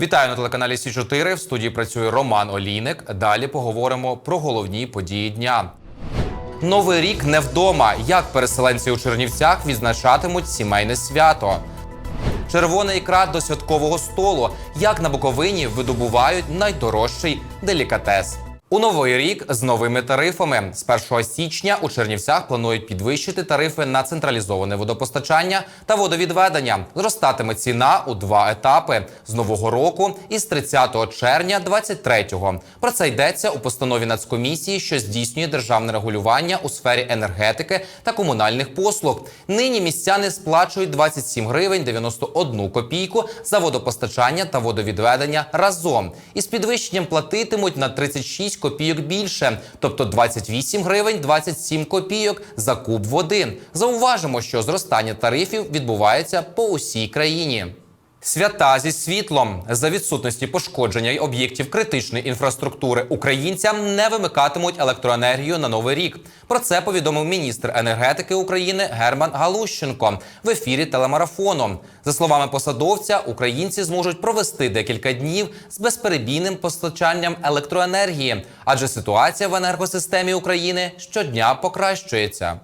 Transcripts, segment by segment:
Вітаю на телеканалі Сі 4 В студії працює Роман Олійник. Далі поговоримо про головні події дня. Новий рік не вдома. Як переселенці у Чернівцях відзначатимуть сімейне свято? Червона ікра до святкового столу. Як на Буковині видобувають найдорожчий делікатес. У новий рік з новими тарифами з 1 січня у Чернівцях планують підвищити тарифи на централізоване водопостачання та водовідведення. Зростатиме ціна у два етапи з нового року і з 30 червня 23-го. Про це йдеться у постанові Нацкомісії, що здійснює державне регулювання у сфері енергетики та комунальних послуг. Нині містяни сплачують 27 гривень 91 копійку за водопостачання та водовідведення разом. Із підвищенням платитимуть на 36 копійок більше, тобто 28 гривень 27 копійок за куб води. Зауважимо, що зростання тарифів відбувається по усій країні. Свята зі світлом за відсутності пошкодження й об'єктів критичної інфраструктури українцям не вимикатимуть електроенергію на новий рік. Про це повідомив міністр енергетики України Герман Галущенко в ефірі телемарафону. За словами посадовця, українці зможуть провести декілька днів з безперебійним постачанням електроенергії, адже ситуація в енергосистемі України щодня покращується.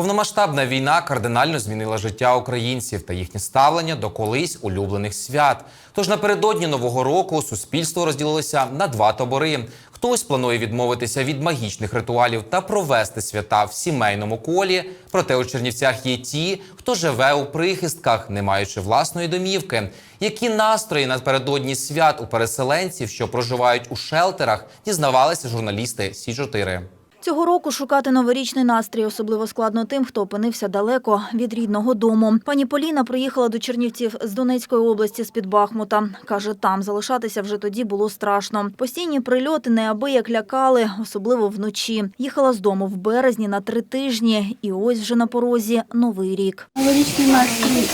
Повномасштабна війна кардинально змінила життя українців та їхнє ставлення до колись улюблених свят. Тож напередодні нового року суспільство розділилося на два табори. Хтось планує відмовитися від магічних ритуалів та провести свята в сімейному колі. Проте у Чернівцях є ті, хто живе у прихистках, не маючи власної домівки. Які настрої напередодні свят у переселенців, що проживають у шелтерах, дізнавалися журналісти Сі 4 Цього року шукати новорічний настрій особливо складно тим, хто опинився далеко від рідного дому. Пані Поліна приїхала до Чернівців з Донецької області з-під Бахмута. Каже, там залишатися вже тоді було страшно. Постійні прильоти неабияк лякали, особливо вночі. Їхала з дому в березні на три тижні, і ось вже на порозі новий рік. Новорічний настрій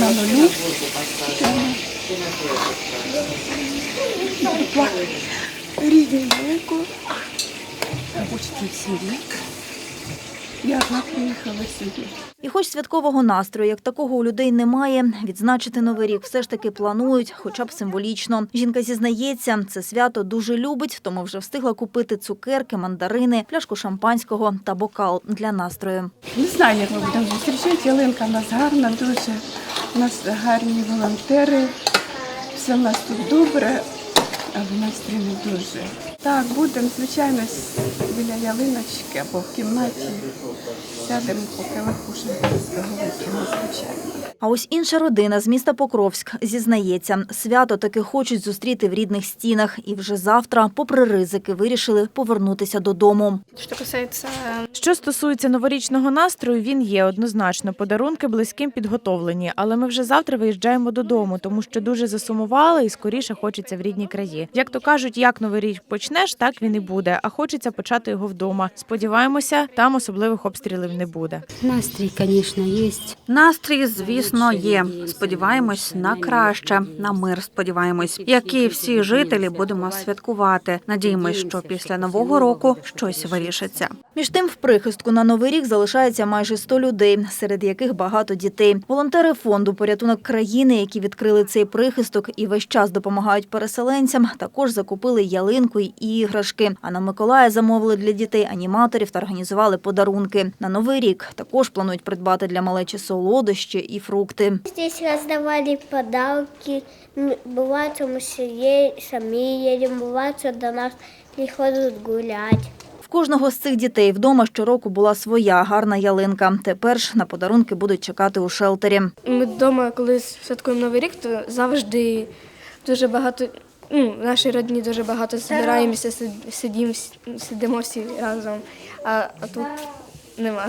на нулю. Рідні далеко. Всі рік. Я одна приїхала сюди. І хоч святкового настрою, як такого у людей немає, відзначити новий рік все ж таки планують, хоча б символічно. Жінка зізнається, це свято дуже любить, тому вже встигла купити цукерки, мандарини, пляшку шампанського та бокал для настрою. Не знаю, як ми будемо зустрічати. Ялинка в нас гарна, дуже. У нас гарні волонтери. Все в нас тут добре, а в настрій не дуже. Так, будемо, звичайно, біля ялиночки або в кімнаті. Сядемо, поки випушимо з договорки, звичайно. А ось інша родина з міста Покровськ зізнається, свято таки хочуть зустріти в рідних стінах, і вже завтра, попри ризики, вирішили повернутися додому. Что касается Що стосується новорічного настрою, він є однозначно. Подарунки близьким підготовлені, але ми вже завтра виїжджаємо додому, тому що дуже засумували і скоріше хочеться в рідні краї. Як то кажуть, як новий рік почнеш, так він і буде. А хочеться почати його вдома. Сподіваємося, там особливих обстрілів не буде. Настрій, звісно, є. Настрій, звісно, є. Сподіваємось на краще, на мир. Сподіваємось, як і всі жителі будемо святкувати. Надіємось, що після нового року щось вирішиться. Між тим, в прихистку на новий рік залишається майже 100 людей, серед яких багато дітей. Волонтери фонду порятунок країни, які відкрили цей прихисток і весь час допомагають переселенцям, також закупили ялинку й іграшки. А на Миколая замовили для дітей аніматорів та організували подарунки. На новий рік також планують придбати для малечі солодощі і фрукти. Здесь раздавали подарки. М, Бывает, что мы себе сами едем, бывает, что до нас приходят гулять. Кожного з цих дітей вдома щороку була своя гарна ялинка. Тепер ж на подарунки будуть чекати у шелтері. ми вдома, коли святкуємо Новий рік, то завжди дуже багато. Ну, наші родні дуже багато збираємося, сид- сидім, сидимо всі разом, а, а тут нема.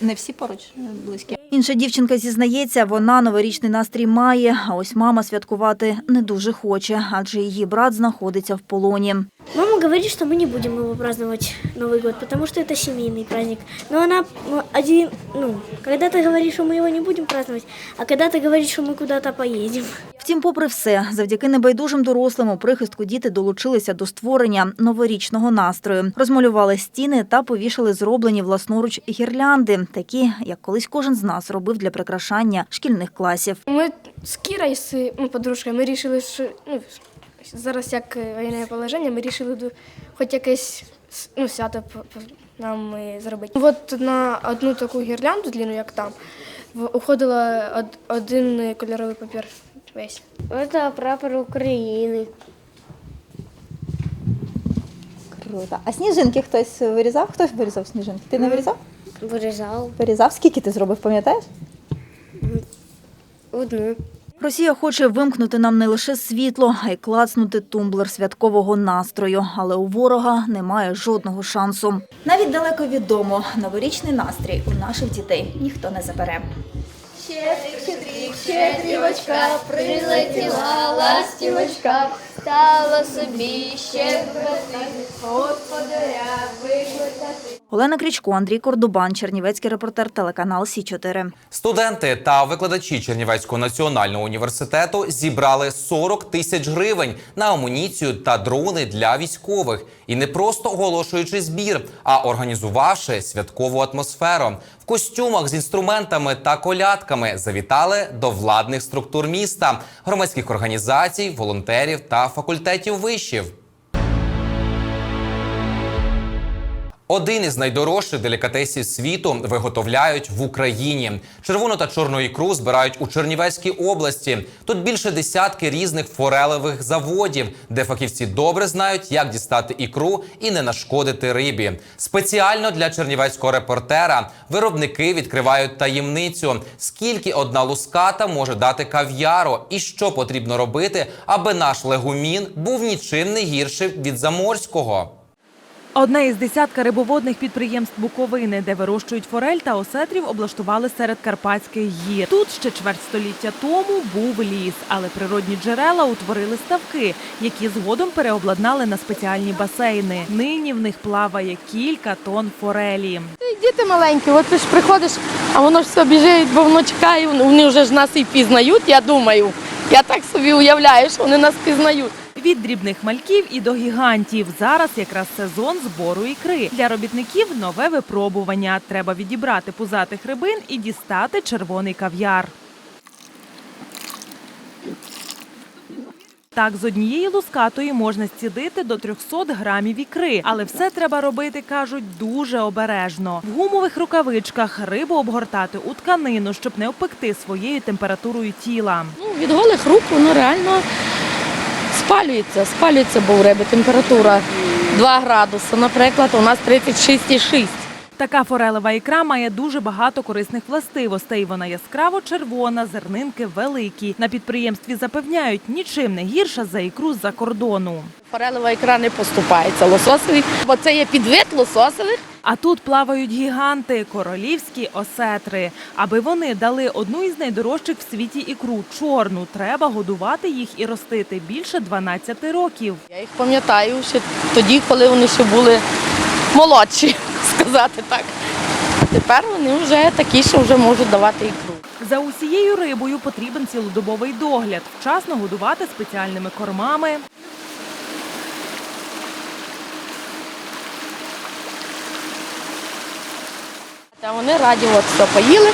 Не всі поруч близькі. Інша дівчинка зізнається, вона новорічний настрій має, а ось мама святкувати не дуже хоче, адже її брат знаходиться в полоні. Мама говорит, что мы не будем его праздновать Новый год, потому что это семейный праздник. Но она ну, один, ну, когда ты говоришь, что мы его не будем праздновать, а когда ты говоришь, что мы куда-то поедем. Втім, попри все, завдяки небайдужим дорослим у прихистку діти долучилися до створення новорічного настрою, розмалювали стіни та повішали зроблені власноруч гірлянди, такі як колись кожен з нас а зробив для прикрашання шкільних класів. Ми з Кірою, з ну, подружкою, ми вирішили, що ну, зараз як е, воєнне положення, ми вирішили ду- хоч якесь с- ну, свято п- п- нам е, зробити. От на одну таку гірлянду длину, як там, в- уходило од- один е, кольоровий папір весь. Это прапор Украины. Круто. А сніжинки хтось вирізав? Хтось вирізав сніжинки? Ти не вирізав? Вырезал Вирізав? Скільки ти зробив, пам'ятаєш? одну. Росія хоче вимкнути нам не лише світло, а й клацнути тумблер святкового настрою. Але у ворога немає жодного шансу. Навіть далеко відомо, новорічний настрій у наших дітей ніхто не забере. Щедрівочка, прилетіла ластівочка, стала собі щедрувати, господаря викликати. Олена Крічко, Андрій Кордубан, Чернівецький репортер, телеканал Сі 4 Студенти та викладачі Чернівецького національного університету зібрали 40 тисяч гривень на амуніцію та дрони для військових. І не просто оголошуючи збір, а організувавши святкову атмосферу. В костюмах з інструментами та колядками завітали до владних структур міста, громадських організацій, волонтерів та факультетів вишів. Один із найдорожчих делікатесів світу виготовляють в Україні. Червону та чорну ікру збирають у Чернівецькій області. Тут більше десятки різних форелевих заводів, де фахівці добре знають, як дістати ікру і не нашкодити рибі. Спеціально для чернівецького репортера виробники відкривають таємницю, скільки одна луската може дати кав'яру, і що потрібно робити, аби наш легумін був нічим не гірший від заморського. Одне із десятка рибоводних підприємств Буковини, де вирощують форель та осетрів, облаштували серед Карпатських гір. Тут ще чверть століття тому був ліс, але природні джерела утворили ставки, які згодом переобладнали на спеціальні басейни. Нині в них плаває кілька тонн форелі. Діти маленькі, от ти ж приходиш, а воно ж все біжить, бо воно чекає, вони вже ж нас і пізнають, я думаю. Я так собі уявляю, що вони нас пізнають. Від дрібних мальків і до гігантів. Зараз якраз сезон збору ікри. Для робітників нове випробування. Треба відібрати пузатих рибин і дістати червоний кав'яр. Так, з однієї лускатої можна зцідити до 300 грамів ікри, але все треба робити, кажуть, дуже обережно. В гумових рукавичках рибу обгортати у тканину, щоб не опекти своєю температурою тіла. Ну, від голих рук воно реально спалюється. Спалюється, бо у риби температура 2 градуси. Наприклад, у нас 36,6. Така форелева ікра має дуже багато корисних властивостей. Вона яскраво червона, зернинки великі. На підприємстві запевняють, нічим не гірша за ікру з-за кордону. Форелева ікра не поступається лососові, бо це є підвид лососових. А тут плавають гіганти, королівські осетри. Аби вони дали одну із найдорожчих в світі ікру чорну. Треба годувати їх і ростити більше 12 років. Я їх пам'ятаю ще тоді, коли вони ще були молодші, сказати так. Тепер вони вже такі, що вже можуть давати ікру. За усією рибою потрібен цілодобовий догляд, вчасно годувати спеціальними кормами. А вони раді, от все поїли.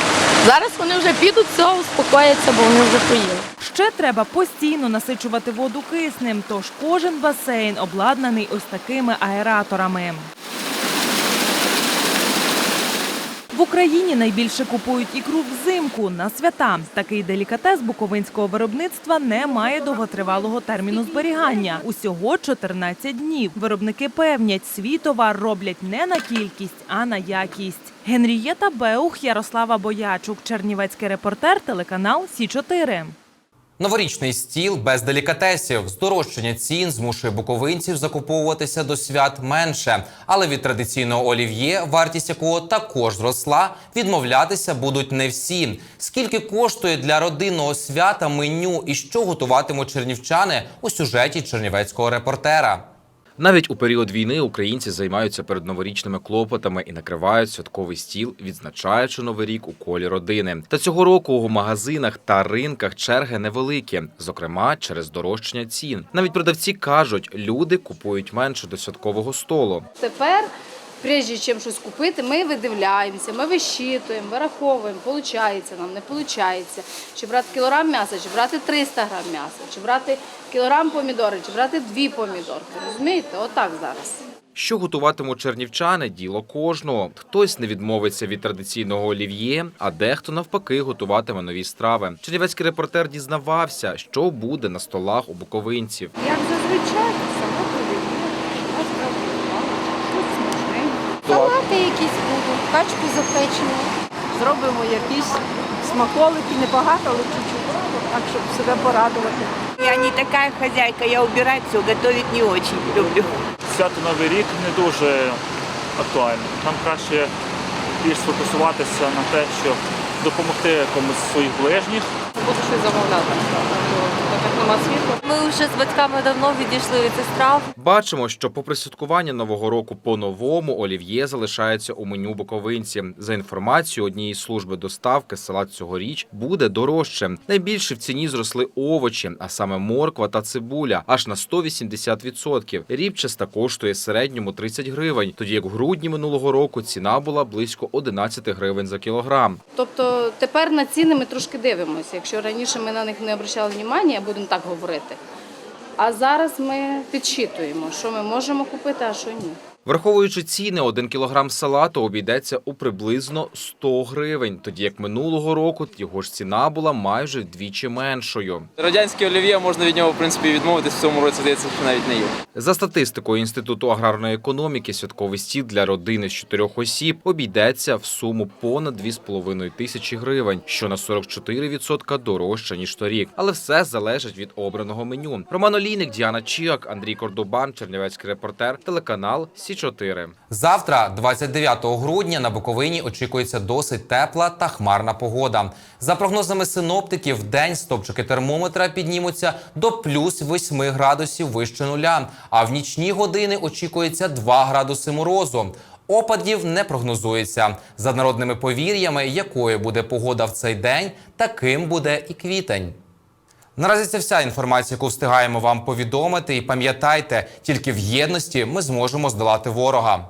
Зараз вони вже підуть, все, успокояться, бо вони вже поїли. Ще треба постійно насичувати воду киснем, тож кожен басейн обладнаний ось такими аераторами. В Україні найбільше купують ікру взимку на свята. Такий делікатес буковинського виробництва не має довготривалого терміну зберігання. Усього 14 днів. Виробники певнять, свій товар роблять не на кількість, а на якість. Генрієта Беух, Ярослава Боячук, Чернівецький репортер, телеканал Сі 4 Новорічний стіл без делікатесів. Здорожчання цін змушує буковинців закуповуватися до свят менше. Але від традиційного олів'є, вартість якого також зросла, відмовлятися будуть не всі. Скільки коштує для родинного свята меню і що готуватимуть чернівчани у сюжеті чернівецького репортера? Навіть у період війни українці займаються передноворічними клопотами і накривають святковий стіл, відзначаючи новий рік у колі родини. Та цього року у магазинах та ринках черги невеликі, зокрема через дорожчання цін. Навіть продавці кажуть, люди купують менше до святкового столу. Тепер прежде чим щось купити, ми видивляємося, ми вищитуємо, вираховуємо, виходить нам, не виходить. Чи брати кілограм м'яса, чи брати 300 грам м'яса, чи брати кілограм помідори, чи брати дві помідорки. Розумієте? Отак зараз. Що готуватимуть чернівчани – діло кожного. Хтось не відмовиться від традиційного олів'є, а дехто навпаки готуватиме нові страви. Чернівецький репортер дізнавався, що буде на столах у буковинців. Як зазвичай, салат олів'є, нас приготувала, щось смачненьке. Салати якісь будуть, качку запечену. Зробимо якісь смаколики, небагато, але чуть-чуть, так, щоб себе порадувати. Я не такая хозяйка, я убирать все, готовить не очень люблю. Свято Новий рік не дуже актуально. Нам краще більш сфокусуватися на те, щоб допомогти комусь з своїх ближніх. Буду щось замовляти, нема світла. Ми вже з батьками давно відійшли від цих страв. Бачимо, що попри святкування Нового року по-новому, олів'є залишається у меню буковинці. За інформацією однієї служби доставки, салат цьогоріч буде дорожче. Найбільше в ціні зросли овочі, а саме морква та цибуля, аж на 180%. Рібчаста коштує середньому 30 гривень, тоді як в грудні минулого року ціна була близько 11 гривень за кілограм. Тобто тепер на ціни ми трошки дивимося. Якщо раніше ми на них не обращали уваги, будемо так говорити. А зараз ми підсчитуємо, що ми можемо купити, а що ні. Враховуючи ціни, один кілограм салату обійдеться у приблизно 100 гривень, тоді як минулого року його ж ціна була майже вдвічі меншою. Радянське олів'є можна від нього в принципі відмовитись в цьому році, здається, що навіть не їв. За статистикою Інституту аграрної економіки, святковий стіл для родини з чотирьох осіб обійдеться в суму понад 2,5 тисячі гривень, що на 44% дорожче ніж торік. Але все залежить від обраного меню. Роман Олійник, Діана Чіак, Андрій Кордобан, Чернівецький репортер, телеканал Сі 4 Завтра, 29 грудня, на Буковині очікується досить тепла та хмарна погода. За прогнозами синоптиків, день стопчики термометра піднімуться до плюс 8 градусів вище нуля, а в нічні години очікується 2 градуси морозу. Опадів не прогнозується. За народними повір'ями, якою буде погода в цей день, таким буде і квітень. Наразі це вся інформація, яку встигаємо вам повідомити. І пам'ятайте, тільки в єдності ми зможемо здолати ворога.